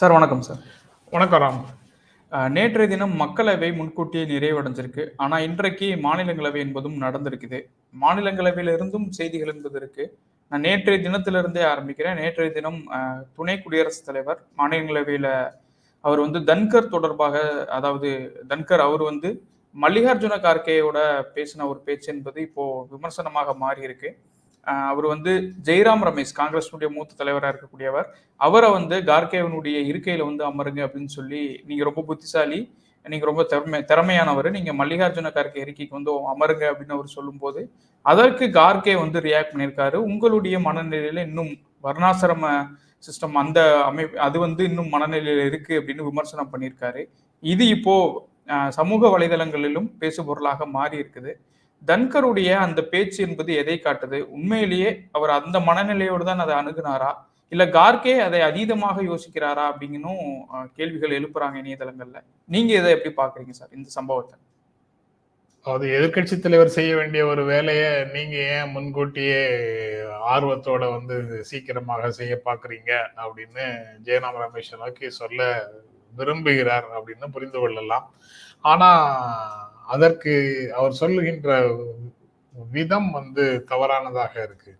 Sir வணக்கம் sir. வணக்கம் ராம். நேற்றைய தினம் மக்களவை முன்கூட்டியே நிறைவடைஞ்சிருக்கு. ஆனா இன்றைக்கு மாநிலங்களவை என்பதும் நடந்திருக்குது. மாநிலங்களவையிலிருந்தும் செய்திகள் என்பது இருக்கு நான் நேற்றைய தினத்திலிருந்தே ஆரம்பிக்கிறேன். நேற்றைய தினம் துணை குடியரசுத் தலைவர் மாநிலங்களவையில அவர் வந்து தன்கர் தொடர்பாக அதாவது தன்கர் அவர் வந்து மல்லிகார்ஜுன கார்கேயோட பேசின ஒரு பேச்சு என்பது இப்போ விமர்சனமாக மாறி இருக்கு அஹ், அவர் வந்து ஜெய்ராம் ரமேஷ் காங்கிரஸினுடைய மூத்த தலைவராக இருக்கக்கூடியவர். அவரை வந்து கார்கேவனுடைய இருக்கையில வந்து அமருங்க அப்படின்னு சொல்லி நீங்க ரொம்ப புத்திசாலி நீங்க ரொம்ப திறமை திறமையானவர். நீங்க மல்லிகார்ஜுன கார்கே இருக்கைக்கு வந்து அமருங்க அப்படின்னு அவர் சொல்லும்போது அதற்கு கார்கே வந்து ரியாக்ட் பண்ணியிருக்காரு. உங்களுடைய மனநிலையில இன்னும் வர்ணாசிரம சிஸ்டம் அந்த அமை அது வந்து இன்னும் மனநிலையில் இருக்கு அப்படின்னு விமர்சனம் பண்ணியிருக்காரு. இது இப்போ சமூக வலைதளங்களிலும் பேசுபொருளாக மாறி இருக்குது. தன்கருடைய அந்த பேச்சு என்பது எதை காட்டுது? உண்மையிலேயே அவர் அந்த மனநிலையோடு தான் அதை அணுகுனாரா? இல்ல கார்கே அதை அதீதமாக யோசிக்கிறாரா அப்படிங்கணும் கேள்விகள் எழுப்புறாங்க இணையதளங்கள்ல. நீங்க இதை எப்படி பாக்குறீங்க சார் இந்த சம்பவத்தை? அது எதிர்க்கட்சி தலைவர் செய்ய வேண்டிய ஒரு வேலையை நீங்க ஏன் முன்கூட்டியே ஆர்வத்தோட வந்து சீக்கிரமாக செய்ய பாக்குறீங்க அப்படின்னு ஜெயராம் ரமேஷ் நோக்கி சொல்ல விரும்புகிறார் அப்படின்னு புரிந்து கொள்ளலாம். ஆனா அதற்கு அவர் சொல்லுகின்ற விதம் வந்து தவறானதாக இருக்கு.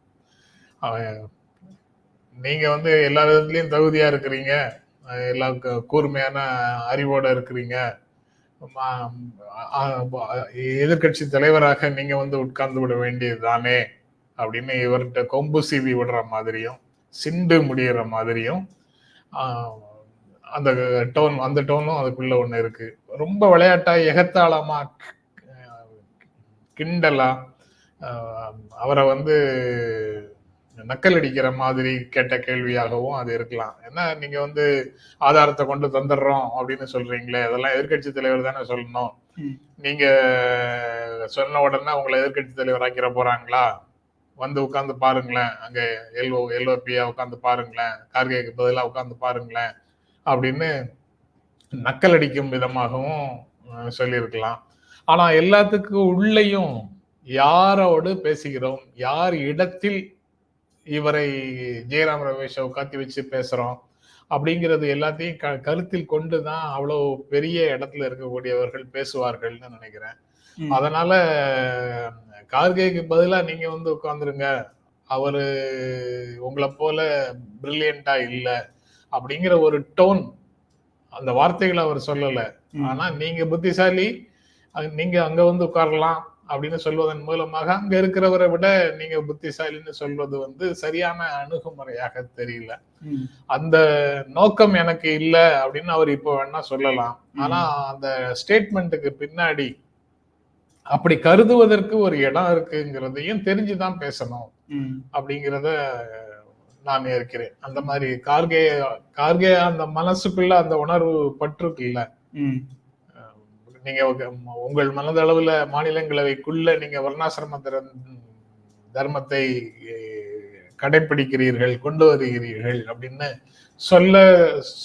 நீங்க வந்து எல்லா விதத்துலயும் தகுதியா இருக்கிறீங்க. எல்லா கூர்மையான அறிவோட இருக்கிறீங்க. எதிர்கட்சி தலைவராக நீங்க வந்து உட்கார்ந்து விட வேண்டியதுதானே அப்படின்னு இவர்கிட்ட கொம்பு சீவி விடுற மாதிரியும் சிண்டு முடிகிற மாதிரியும் ஆஹ், அந்த டோன் அந்த டோனும் அதுக்குள்ள ஒண்ணு இருக்கு. ரொம்ப விளையாட்டா எகத்தாளமா கிண்டலா அவரை வந்து நக்கல் அடிக்கிற மாதிரி கேட்ட கேள்வியாகவும் அது இருக்கலாம். ஏன்னா நீங்க வந்து ஆதாரத்தை கொண்டு தந்துடுறோம் அப்படின்னு சொல்றீங்களே அதெல்லாம் எதிர்க்கட்சி தலைவர் தானே சொல்லணும். நீங்க சொன்ன உடனே உங்களை எதிர்க்கட்சி தலைவர் ஆக்கிற போறாங்களா? வந்து உட்கார்ந்து பாருங்களேன். அங்க எல்ஓ எல்ஓபியா உட்கார்ந்து பாருங்களேன். கார்கேக்கு பதிலா உட்கார்ந்து பாருங்களேன். அப்படின்னு நக்கல் அடிக்கும் விதமாகவும் சொல்லியிருக்கலாம். ஆனா எல்லாத்துக்கும் உள்ளேயும் யாரோடு பேசுகிறோம்? யார் இடத்தில் இவரை ஜெயராம் ரமேஷை உட்காத்தி வச்சு பேசுறோம்? அப்படிங்கிறது எல்லாத்தையும் க கருத்தில் கொண்டு தான் அவ்வளவு பெரிய இடத்துல இருக்கக்கூடியவர்கள் பேசுவார்கள்னு நினைக்கிறேன். அதனால கார்கேக்கு பதிலா நீங்க வந்து உட்காந்துருங்க அவரு உங்களை போல பிரில்லியண்டா இல்ல. அப்படிங்கிற ஒரு டோன் அந்த வார்த்தைகளை அவர் சொல்லல. ஆனா நீங்க புத்திசாலி நீங்க அங்க வந்து உட்காரலாம் அப்படின்னு சொல்வதன் மூலமாக அங்க இருக்கிறவரை விட நீங்க புத்திசாலின்னு சொல்வது வந்து சரியான அணுகுமுறையாக தெரியல. அந்த நோக்கம் எனக்கு இல்ல அப்படின்னு அவர் இப்போ வேணா சொல்லலாம் ஆனா அந்த ஸ்டேட்மெண்ட்டுக்கு பின்னாடி அப்படி கருதுவதற்கு ஒரு இடம் இருக்குங்கிறதையும் தெரிஞ்சுதான் பேசணும். அப்படிங்கிறத நான் இருக்கிறேன் அந்த மாதிரி கார்கே கார்கே அந்த மனசுக்குள்ள அந்த உணர்வு பற்றுக்குல்ல. நீங்க உங்க- உங்கள் மனதளவுல மாநிலங்களவைக்குள்ள நீங்க வர்ணாசிரம தர- தர்மத்தை அஹ், கடைப்பிடிக்கிறீர்கள் கொண்டு வருகிறீர்கள் அப்படின்னு சொல்ல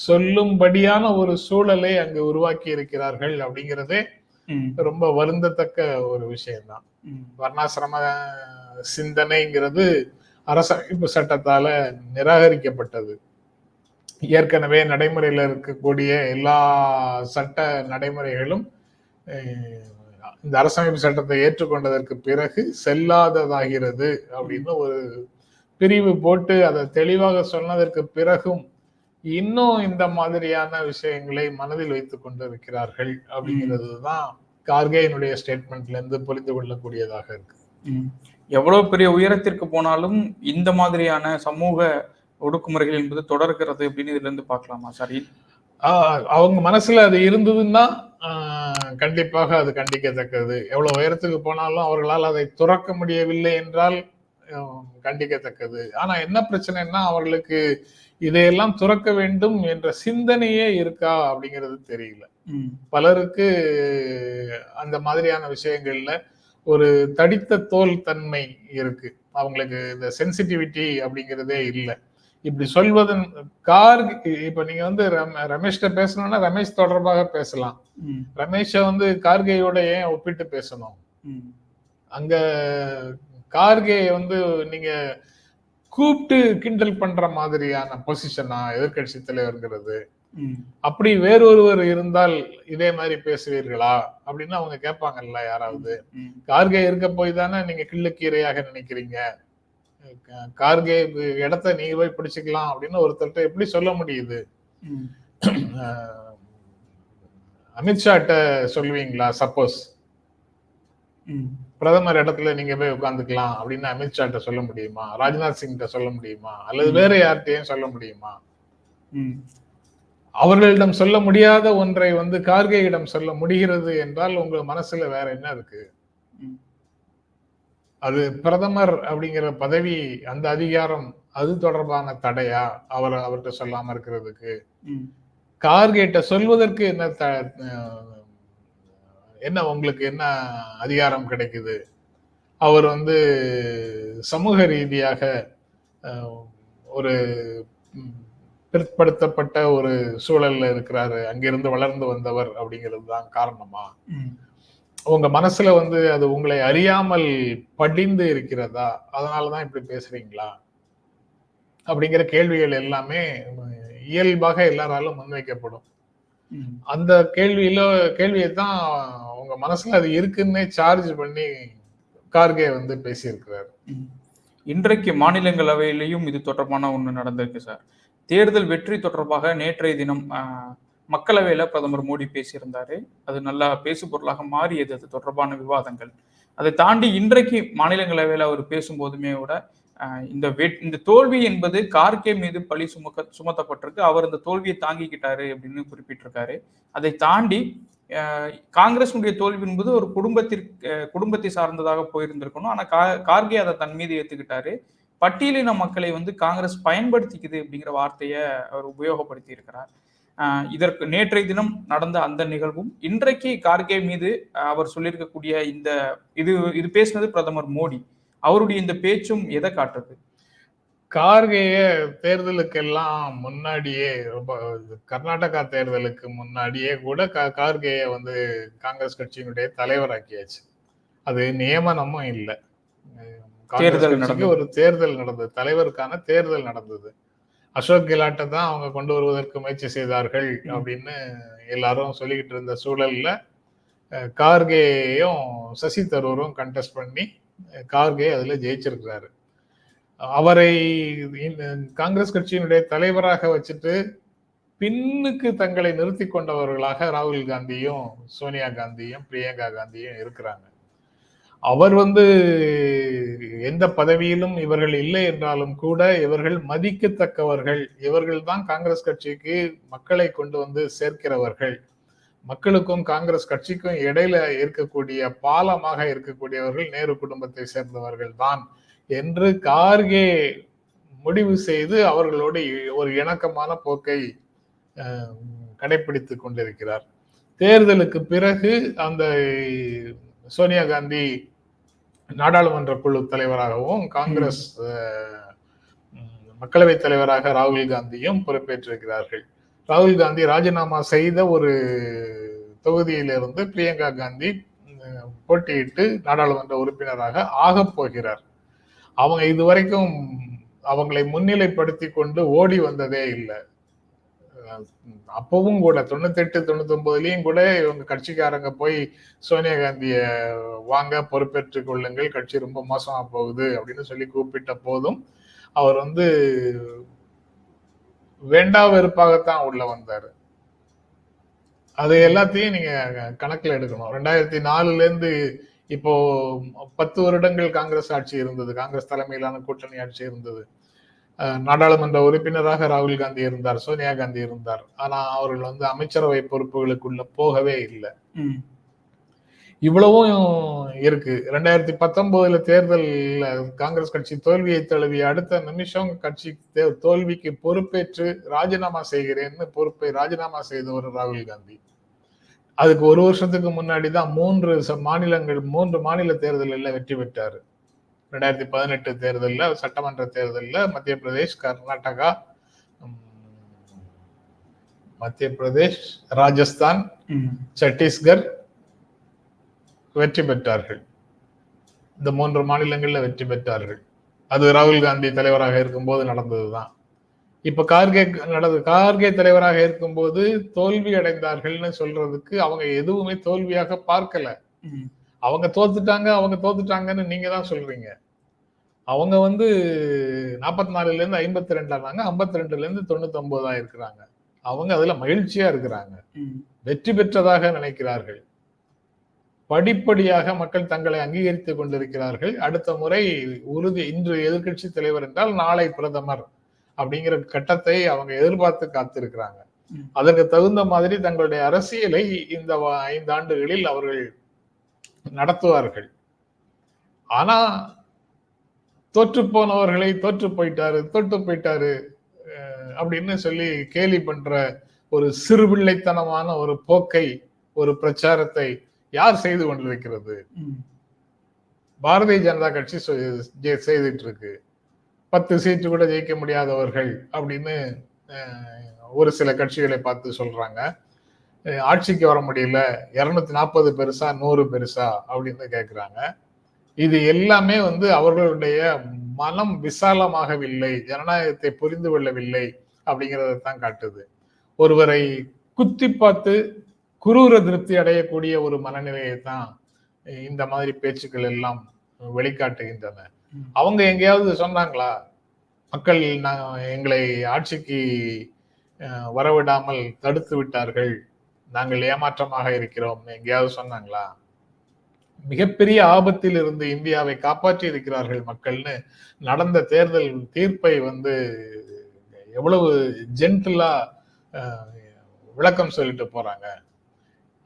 சொல்லும்படியான ஒரு சூழலை அங்கு உருவாக்கி இருக்கிறார்கள் அப்படிங்கிறதே. ரொம்ப வருந்தத்தக்க ஒரு விஷயம்தான். வர்ணாசிரம சிந்தனைங்கிறது அரசமைப்பு சட்டத்தால நிராகரிக்கப்பட்டது. ஏற்கனவே நடைமுறையில் இருக்கக்கூடிய எல்லா சட்ட நடைமுறைகளும் இந்த அரசமைப்பு சட்டத்தை ஏற்றுக்கொண்டதற்கு பிறகு செல்லாததாகிறது அப்படின்னு ஒரு பிரிவு போட்டு அதை தெளிவாக சொன்னதற்கு பிறகும் இன்னும் இந்த மாதிரியான விஷயங்களை மனதில் வைத்துக் கொண்டு இருக்கிறார்கள் அப்படிங்கிறது தான் கார்கேயினுடைய ஸ்டேட்மெண்ட்ல இருந்து புரிந்து கொள்ளக்கூடியதாக இருக்கு. ம். எவ்வளவு பெரிய உயரத்திற்கு போனாலும் இந்த மாதிரியான சமூக ஒடுக்குமுறைகள் என்பது தொடர்கிறது அப்படின்னு இதுல இருந்து பார்க்கலாமா சார் அவங்க மனசுல அது இருந்ததுன்னா கண்டிப்பாக அது கண்டிக்கத்தக்கது எவ்வளவு உயரத்துக்கு போனாலும் அவர்களால் அதை துறக்க முடியவில்லை என்றால் கண்டிக்கத்தக்கது ஆனா என்ன பிரச்சனைன்னா அவர்களுக்கு இதையெல்லாம் துறக்க வேண்டும் என்ற சிந்தனையே இருக்கா அப்படிங்கிறது தெரியல. பலருக்கு அந்த மாதிரியான விஷயங்கள்ல ஒரு தடித்த தோல் தன்மை இருக்கு. அவங்களுக்கு இந்த சென்சிட்டிவிட்டி அப்படிங்கிறதே இல்லை. இப்படி சொல்வதன் கார் இப்ப நீங்க வந்து ரம- ரமேஷ்கிட்ட பேசணும்னா ரமேஷ் தொடர்பாக பேசலாம். ரமேஷை வந்து கார்கேயோட ஏன் ஒப்பிட்டு பேசணும். அங்க கார்கே வந்து நீங்க கூப்பிட்டு கிண்டல் பண்ற மாதிரியான பொசிஷனா எதிர்க்கட்சி தலைவர்ங்கிறது. ம், அப்படி வேறொருவர் இருந்தால் இதே மாதிரி பேசுவீர்களா? அப்படின்னு அவங்க கேட்பாங்கல்ல யாராவது. கார்கே இருக்க போய் தானே நீங்க கிள்ளுக்கீரையாக நினைக்கிறீங்க. கார்கே இடத்த நீங்க போய் பிடிச்சுக்கலாம் அப்படின்னு ஒருத்தர்கிட்ட எப்படி சொல்ல முடியுது? அமித்ஷாட்ட சொல்லுவீங்களா சப்போஸ்? பிரதமர் இடத்துல நீங்க போய் உட்காந்துக்கலாம் அப்படின்னு அமித்ஷாட்ட சொல்ல முடியுமா? ராஜ்நாத் சிங்கிட்ட சொல்ல முடியுமா? அல்லது வேற யார்கிட்டயும் சொல்ல முடியுமா? அவர்களிடம் சொல்ல முடியாத ஒன்றை வந்து கார்கேயிடம் சொல்ல முடிகிறது என்றால் உங்க மனசுல வேற என்ன இருக்கு. அது பிரதமர் அப்படிங்கிற பதவி அந்த அதிகாரம் அது தொடர்பான தடையா? அவர் அவர்கிட்ட சொல்லாம இருக்கிறதுக்கு. கார்கேட்ட சொல்வதற்கு என்ன என்ன உங்களுக்கு என்ன அதிகாரம் கிடைக்குது? அவர் வந்து சமூக ரீதியாக ஒரு பிற்படுத்தப்பட்ட ஒரு சூழல்ல இருக்கிறாரு அங்கிருந்து வளர்ந்து வந்தவர் அப்படிங்கிறது தான் காரணமா? உங்க மனசுல வந்து அது உங்களை அறியாமல் படிந்து இருக்கிறதா? அதனாலதான் இப்படி பேசுறீங்களா? அப்படிங்கிற கேள்விகள் எல்லாமே இயல்பாக எல்லாராலும் முன்வைக்கப்படும். அந்த கேள்வியில கேள்வியை தான் உங்க மனசுல அது இருக்குன்னே சார்ஜ் பண்ணி கார்கே வந்து பேசியிருக்கிறார். இன்றைக்கு மாநிலங்களவையிலையும் இது தொடர்பான ஒன்று நடந்திருக்கு சார். தேர்தல் வெற்றி தொடர்பாக நேற்றைய தினம் மக்களவையில் பிரதமர் மோடி பேசியிருந்தாரு. அது நல்லா பேசு பொருளாக மாறியது. அது தொடர்பான விவாதங்கள். அதை தாண்டி இன்றைக்கு மாநிலங்களவையில் அவர் பேசும்போதுமே கூட இந்த வெட் இந்த தோல்வி என்பது கார்கே மீது பழி சுமக்க சுமத்தப்பட்டிருக்கு. அவர் இந்த தோல்வியை தாங்கிக்கிட்டாரு அப்படின்னு குறிப்பிட்டிருக்காரு. அதை தாண்டி ஆஹ், காங்கிரஸுடைய தோல்வி என்பது ஒரு குடும்பத்திற்கு குடும்பத்தை சார்ந்ததாக போயிருந்திருக்கணும். ஆனா கா- கார்கே அதை தன் மீது ஏத்துக்கிட்டாரு. பட்டியலின மக்களை வந்து காங்கிரஸ் பயன்படுத்திக்குது அப்படிங்கிற வார்த்தையை அவர் உபயோகப்படுத்தி இருக்கிறார். இதற்கு நேற்றைய தினம் நடந்த அந்த நிகழ்வும் இன்றைக்கு கார்கே மீது அவர் சொல்லியிருக்கக்கூடிய இந்த இது இது பேசினது பிரதமர் மோடி. அவருடைய இந்த பேச்சும் எதை காட்டுறது கார்கேய தேர்தலுக்கெல்லாம் முன்னாடியே ரொம்ப கர்நாடகா தேர்தலுக்கு முன்னாடியே கூட க கார்கேய வந்து காங்கிரஸ் கட்சியினுடைய தலைவராக்கியாச்சு. அது நியமனமும் இல்லை. தேர்தல் நடந்தது. ஒரு தேர்தல் நடந்தது தலைவருக்கான தேர்தல் நடந்தது அசோக் கெலாட்டை தான் அவங்க கொண்டு வருவதற்கு முயற்சி செய்தார்கள். அப்படின்னு எல்லாரும் சொல்லிக்கிட்டு இருந்த சூழல்ல கார்கேயும் சசி தரூரும் கண்டெஸ்ட் பண்ணி கார்கே அதுல ஜெயிச்சிருக்கிறாரு அவரை காங்கிரஸ் கட்சியினுடைய தலைவராக வச்சுட்டு பின்னுக்கு தங்களை நிறுத்தி கொண்டவர்களாக ராகுல் காந்தியும் சோனியா காந்தியும் பிரியங்கா காந்தியும் இருக்கிறாங்க அவர் வந்து எந்த பதவியிலும் இவர்கள் இல்லை என்றாலும் கூட இவர்கள் மதிக்கத்தக்கவர்கள். இவர்கள் தான் காங்கிரஸ் கட்சிக்கு மக்களை கொண்டு வந்து சேர்க்கிறவர்கள். மக்களுக்கும் காங்கிரஸ் கட்சிக்கும் இடையில இருக்கக்கூடிய பாலமாக இருக்கக்கூடியவர்கள் நேரு குடும்பத்தை சேர்ந்தவர்கள் தான் என்று கார்கே முடிவு செய்து அவர்களோடு ஒரு இணக்கமான போக்கை கடைபிடித்து கொண்டிருக்கிறார். தேர்தலுக்கு பிறகு அந்த சோனியா காந்தி நாடாளுமன்ற குழு தலைவராகவும் காங்கிரஸ் மக்களவைத் தலைவராக ராகுல் காந்தியும் பொறுப்பேற்றிருக்கிறார்கள். ராகுல் காந்தி ராஜினாமா செய்த ஒரு தொகுதியிலிருந்து பிரியங்கா காந்தி போட்டியிட்டு நாடாளுமன்ற உறுப்பினராக ஆகப் போகிறார். அவங்க இதுவரைக்கும் அவங்களை முன்னிலைப்படுத்தி கொண்டு ஓடி வந்ததே இல்லை. அப்பவும் கூட தொண்ணூத்தெட்டு தொண்ணூத்தொன்பதுலயும் கூட இவங்க கட்சிக்காரங்க போய் சோனியா காந்திய வாங்க பொறுப்பேற்றுக் கொள்ளுங்கள் கட்சி ரொம்ப மோசமா போகுது அப்படின்னு சொல்லி கூப்பிட்ட போதும் அவர் வந்து வேண்டா வெறுப்பாகத்தான் உள்ள வந்தாரு. அது எல்லாத்தையும் நீங்க கணக்குல எடுக்கணும். ரெண்டாயிரத்தி நாலுல இருந்து இப்போ பத்து வருடங்கள் காங்கிரஸ் ஆட்சி இருந்தது. காங்கிரஸ் தலைமையிலான கூட்டணி ஆட்சி இருந்தது. நாடாளுமன்ற உறுப்பினராக ராகுல் காந்தி இருந்தார் சோனியா காந்தி இருந்தார். ஆனா அவர்கள் வந்து அமைச்சரவை பொறுப்புகளுக்குள்ள போகவே இல்லை. இவ்வளவும் இருக்கு. ரெண்டாயிரத்தி பத்தொன்பதுல தேர்தல்ல காங்கிரஸ் கட்சி தோல்வியை தழுவிய அடுத்த நிமிஷம் கட்சி தோல்விக்கு பொறுப்பேற்று ராஜினாமா செய்கிறேன்னு பொறுப்பை ராஜினாமா செய்தவர் ராகுல் காந்தி. அதுக்கு ஒரு வருஷத்துக்கு முன்னாடி தான் மூன்று மாநிலங்கள் மூன்று மாநில தேர்தலில் வெற்றி பெற்றாரு. ரெண்டாயிரத்தி பதினெட்டு தேர்தலில் சட்டமன்ற தேர்தலில் மத்திய பிரதேஷ் கர்நாடகா மத்திய பிரதேஷ் ராஜஸ்தான் சத்தீஸ்கர் வெற்றி பெற்றார்கள். இந்த மூன்று மாநிலங்கள்ல வெற்றி பெற்றார்கள். அது ராகுல் காந்தி தலைவராக இருக்கும்போது நடந்ததுதான். இப்ப கார்கே நடந்து கார்கே தலைவராக இருக்கும்போது தோல்வி அடைந்தார்கள்னு சொல்றதுக்கு அவங்க எதுவுமே தோல்வியாக பார்க்கல. அவங்க தோத்துட்டாங்க அவங்க தோத்துட்டாங்கன்னு நீங்க தான் சொல்றீங்க. அவங்க வந்து நாற்பத்தி நாலுல இருந்து ஐம்பத்தி ஐம்பத்தி ரெண்டுல இருந்து தொண்ணூத்தி ஒன்பதா இருக்கிறாங்க அவங்க அதுல மகிழ்ச்சியா இருக்கிறாங்க. வெற்றி பெற்றதாக நினைக்கிறார்கள். படிப்படியாக மக்கள் தங்களை அங்கீகரித்துக் கொண்டிருக்கிறார்கள். அடுத்த முறை உறுதி இன்று எதிர்க்கட்சி தலைவர் என்றால் நாளை பிரதமர் அப்படிங்கிற கட்டத்தை அவங்க எதிர்பார்த்து காத்திருக்கிறாங்க. அதற்கு தகுந்த மாதிரி தங்களுடைய அரசியலை இந்த ஐந்து ஆண்டுகளில் அவர்கள் நடத்துவார்கள். ஆனா தோற்று போனவர்களை தோற்று போயிட்டாரு தோற்று போயிட்டாரு அப்படின்னு சொல்லி கேலி பண்ற ஒரு சிறுபிள்ளைத்தனமான ஒரு போக்கை ஒரு பிரச்சாரத்தை யார் செய்து கொண்டிருக்கிறது. பாரதிய ஜனதா கட்சி செய்துட்டு இருக்கு பத்து சீட்டு கூட ஜெயிக்க முடியாதவர்கள் அப்படின்னு ஒரு சில கட்சிகளை பார்த்து சொல்றாங்க. ஆட்சிக்கு வர முடியல இருநூத்தி நாற்பது பெருசா நூறு பெருசா அப்படின்னு கேக்குறாங்க. இது எல்லாமே வந்து அவர்களுடைய மனம் விசாலமாகவில்லை ஜனநாயகத்தை புரிந்து கொள்ளவில்லை அப்படிங்கறத தான் காட்டுது. ஒருவரை குத்தி பார்த்து குரூர திருப்தி அடையக்கூடிய ஒரு மனநிலையை தான் இந்த மாதிரி பேச்சுக்கள் எல்லாம் வெளிக்காட்டுகின்றன. அவங்க எங்கேயாவது சொன்னாங்களா? மக்கள் நான் எங்களை ஆட்சிக்கு வரவிடாமல் தடுத்து விட்டார்கள் நாங்கள் ஏமாற்றமாக இருக்கிறோம் எங்கேயாவது சொன்னாங்களா? மிகப்பெரிய ஆபத்தில் இருந்து இந்தியாவை காப்பாற்றி இருக்கிறார்கள் மக்கள்னு நடந்த தேர்தல் தீர்ப்பை வந்து எவ்வளவு ஜென்டிலா விளக்கம் சொல்லிட்டு போறாங்க.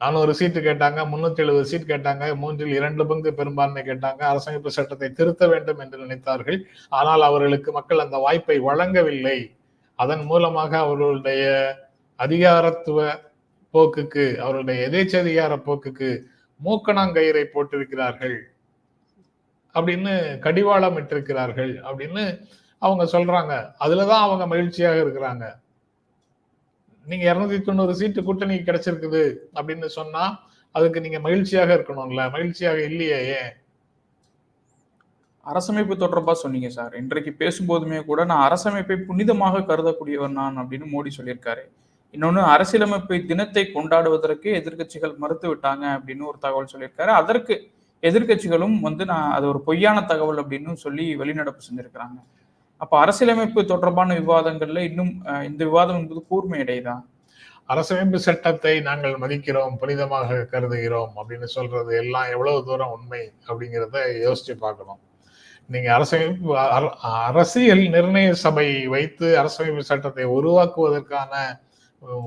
நானூறு சீட்டு கேட்டாங்க முன்னூத்தி எழுபது சீட் கேட்டாங்க மூன்றில் இரண்டு பங்கு பெரும்பான்மை கேட்டாங்க அரசமைப்பு சட்டத்தை திருத்த வேண்டும் என்று நினைத்தார்கள். ஆனால் அவர்களுக்கு மக்கள் அந்த வாய்ப்பை வழங்கவில்லை. அதன் மூலமாக அவர்களுடைய அதிகாரத்துவ போக்குக்கு அவருடைய எதேச்சதிகார போக்குக்கு மூக்கணாங்கயிறை போட்டிருக்கிறார்கள் அப்படின்னு கடிவாளம் இட்டிருக்கிறார்கள் அப்படின்னு அவங்க சொல்றாங்க. அதுலதான் அவங்க மகிழ்ச்சியாக இருக்கிறாங்க. நீங்க இருநூத்தி தொண்ணூறு சீட்டு கூட்டணி கிடைச்சிருக்குது அப்படின்னு சொன்னா அதுக்கு நீங்க மகிழ்ச்சியாக இருக்கணும்ல. மகிழ்ச்சியாக இல்லையே ஏன்? அரசமைப்பு தொடர்பா சொன்னீங்க சார். இன்றைக்கு பேசும்போதுமே கூட நான் அரசமைப்பை புனிதமாக கருதக்கூடியவர் நான் அப்படின்னு மோடி சொல்லியிருக்காரு. இன்னொன்று அரசியலமைப்பு தினத்தை கொண்டாடுவதற்கு எதிர்க்கட்சிகள் மறுத்து விட்டாங்க அப்படின்னு ஒரு தகவல் சொல்லியிருக்காரு. அதற்கு எதிர்க்கட்சிகளும் வந்து நான் அது ஒரு பொய்யான தகவல் அப்படின்னு சொல்லி வெளிநடப்பு செஞ்சிருக்கிறாங்க. அப்ப அரசியலமைப்பு தொடர்பான விவாதங்கள்ல இன்னும் இந்த விவாதம் என்பது கூர்மை அடையுதா அரசமைப்பு சட்டத்தை நாங்கள் மதிக்கிறோம் புனிதமாக கருதுகிறோம் அப்படின்னு சொல்றது எல்லாம் எவ்வளவு தூரம் உண்மை அப்படிங்கிறத யோசிச்சு பார்க்கணும். நீங்க அரசமைப்பு அரசியல் நிர்ணய சபை வைத்து அரசமைப்பு சட்டத்தை உருவாக்குவதற்கான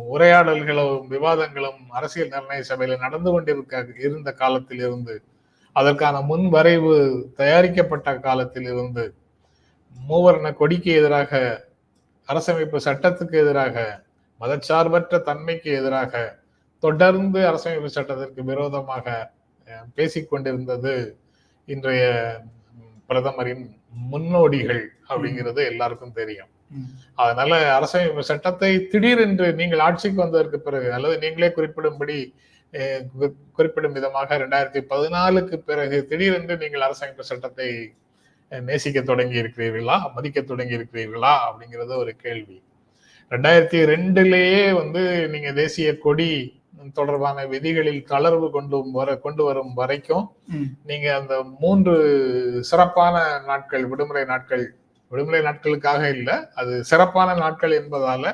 உரையாடல்களும் விவாதங்களும் அரசியல் நிர்ணய சபையில நடந்து கொண்டிருக்க இருந்த காலத்தில் இருந்து அதற்கான முன் வரைவு தயாரிக்கப்பட்ட காலத்தில் இருந்து மூவர்ண கொடிக்கு எதிராக அரசமைப்பு சட்டத்துக்கு எதிராக மதச்சார்பற்ற தன்மைக்கு எதிராக தொடர்ந்து அரசமைப்பு சட்டத்திற்கு விரோதமாக பேசிக்கொண்டிருந்தது இன்றைய பிரதமரின் முன்னோடிகள் அப்படிங்கிறது எல்லாருக்கும் தெரியும். அதனால அரசமைப்பு சட்டத்தை திடீரென்று நீங்கள் ஆட்சிக்கு வந்ததற்கு பிறகு அல்லது நீங்களே குறிப்பிடும்படி குறிப்பிடும் விதமாக ரெண்டாயிரத்தி பதினாலுக்கு பிறகு திடீரென்று நீங்கள் அரசமைப்பு சட்டத்தை நேசிக்க தொடங்கி இருக்கிறீர்களா மதிக்க தொடங்கி இருக்கிறீர்களா அப்படிங்கிறது ஒரு கேள்வி ரெண்டாயிரத்தி ரெண்டுலேயே வந்து நீங்க தேசிய கொடி தொடர்பான விதிகளில் தளர்வு கொண்டு வர கொண்டு வரும் வரைக்கும். நீங்க அந்த மூன்று சிறப்பான நாட்கள் விடுமுறை நாட்கள் விடுமுறை நாட்களுக்காக இல்ல அது சிறப்பான நாட்கள் என்பதால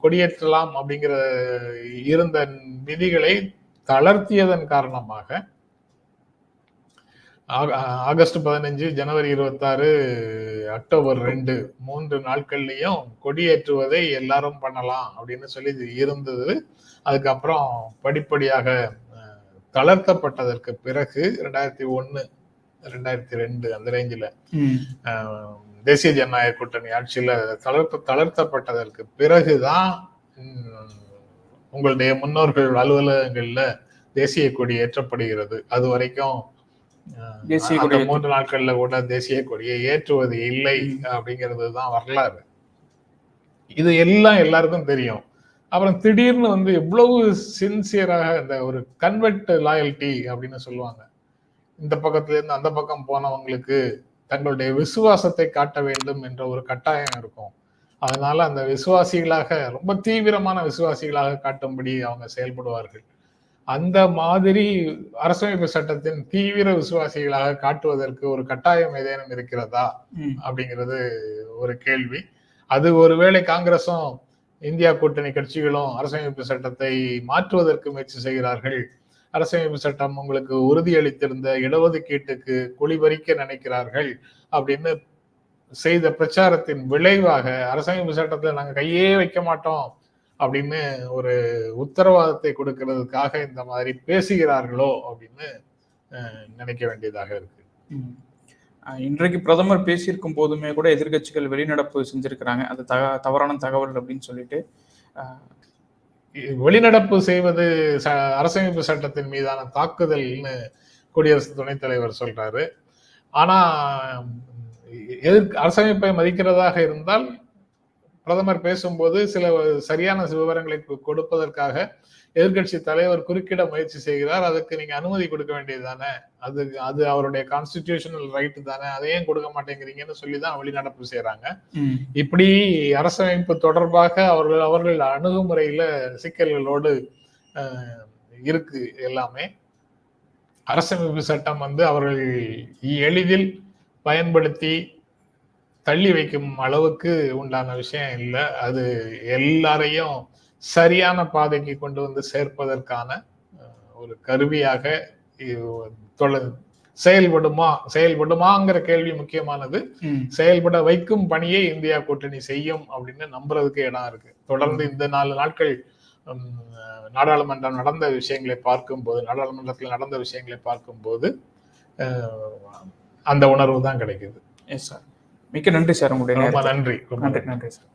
கொடியேற்றலாம் அப்படிங்கிற இருந்த விதிகளை தளர்த்தியதன் காரணமாக ஆக- ஆகஸ்ட் பதினஞ்சு ஜனவரி இருபத்தாறு அக்டோபர் ரெண்டு மூன்று நாட்கள்லயும் கொடியேற்றுவதை எல்லாரும் பண்ணலாம் அப்படின்னு சொல்லி இருந்தது அதுக்கப்புறம் படிப்படியாக தளர்த்தப்பட்டதற்கு பிறகு ரெண்டாயிரத்தி ஒண்ணு ரெண்டாயிரத்தி ரெண்டு அந்த ரேஞ்சில். தேசிய ஜனநாயக கூட்டணி ஆட்சியில தளர்த்த தளர்த்தப்பட்டதற்கு பிறகுதான் உங்களுடைய முன்னோர்கள் அலுவலகங்கள்ல தேசிய கொடி ஏற்றப்படுகிறது. அது வரைக்கும் தேசிய கொடி மூன்று நாட்கள்ல கூட தேசிய கொடியை ஏற்றுவது இல்லை. அப்படிங்கிறது தான் வரலாறு. இது எல்லாம் எல்லாருக்கும் தெரியும். அப்புறம் திடீர்னு வந்து எவ்வளவு சின்சியராக இந்த ஒரு கன்வெர்ட் லாயல்ட்டி அப்படின்னு சொல்லுவாங்க. இந்த பக்கத்துல இருந்து அந்த பக்கம் போனவங்களுக்கு தங்களுடைய விசுவாசத்தை காட்ட வேண்டும் என்ற ஒரு கட்டாயம் இருக்கும். அதனால அந்த விசுவாசிகளாக ரொம்ப தீவிரமான விசுவாசிகளாக காட்டும்படி அவங்க செயல்படுவார்கள். அந்த மாதிரி அரசமைப்பு சட்டத்தின் தீவிர விசுவாசிகளாக காட்டுவதற்கு ஒரு கட்டாயம் ஏதேனும் இருக்கிறதா? அப்படிங்கிறது ஒரு கேள்வி. அது ஒருவேளை காங்கிரசும் இந்தியா கூட்டணி கட்சிகளும் அரசமைப்பு சட்டத்தை மாற்றுவதற்கு முயற்சி செய்கிறார்கள் அரசமைப்பு சட்டம் உங்களுக்கு உறுதியளித்திருந்த இடஒதுக்கீட்டுக்கு குழிபறிக்க நினைக்கிறார்கள் அப்படின்னு செய்த பிரச்சாரத்தின் விளைவாக அரசமைப்பு சட்டத்தை நாங்க கையே வைக்க மாட்டோம் அப்படின்னு ஒரு உத்தரவாதத்தை கொடுக்கிறதுக்காக இந்த மாதிரி பேசுகிறார்களோ அப்படின்னு நினைக்க வேண்டியதாக இருக்கு. இன்றைக்கு பிரதமர் பேசியிருக்கும் போதுமே கூட எதிர்க்கட்சிகள் வெளிநடப்பு செஞ்சிருக்கிறாங்க. அது தக தவறான தகவல் அப்படின்னு சொல்லிட்டு வெளிநடப்பு செய்வது ச- அரசமைப்பு சட்டத்தின் மீதான தாக்குதல்னு குடியரசு துணைத் தலைவர் சொல்றாரு. ஆனா எதிர்க்கு அரசமைப்பை மதிக்கிறதாக இருந்தால் பிரதமர் பேசும்போது சில சரியான விவரங்களை கொடுப்பதற்காக எதிர்க்கட்சி தலைவர் குறுக்கிட முயற்சி செய்கிறார். அதுக்கு நீங்க அனுமதி கொடுக்க வேண்டியது தானே அது அது அவருடைய கான்ஸ்டிடியூஷனல் ரைட் தானே? அதையும் கொடுக்க மாட்டேங்கிறீங்கன்னு சொல்லி தான் வெளிநடப்பு செய்றாங்க. ம், இப்படி அரசமைப்பு தொடர்பாக அவர்கள் அவர்கள் அணுகுமுறையில சிக்கல்களோடு இருக்கு எல்லாமே. அரசமைப்பு சட்டம் வந்து அவர்கள் எளிதில் பயன்படுத்தி தள்ளி வைக்கும் அளவுக்கு உண்டான விஷயம் இல்லை. அது எல்லாரையும் சரியான பாதைக்கு கொண்டு வந்து சேர்ப்பதற்கான ஒரு கருவியாக செயல்படுமா செயல்படுமாங்கிற கேள்வி முக்கியமானது. செயல்பட வைக்கும் பணியை இந்தியா கூட்டணி செய்யும் அப்படின்னு நம்புறதுக்கு இடம் இருக்கு. தொடர்ந்து இந்த நாலு நாட்கள் நாடாளுமன்றம் நடந்த விஷயங்களை பார்க்கும்போது நாடாளுமன்றத்தில் நடந்த விஷயங்களை பார்க்கும்போது அந்த உணர்வு தான் கிடைக்குது. எஸ் சார் மிக்க நன்றி சார் உங்களுடைய. நன்றி நன்றி. நன்றி சார்.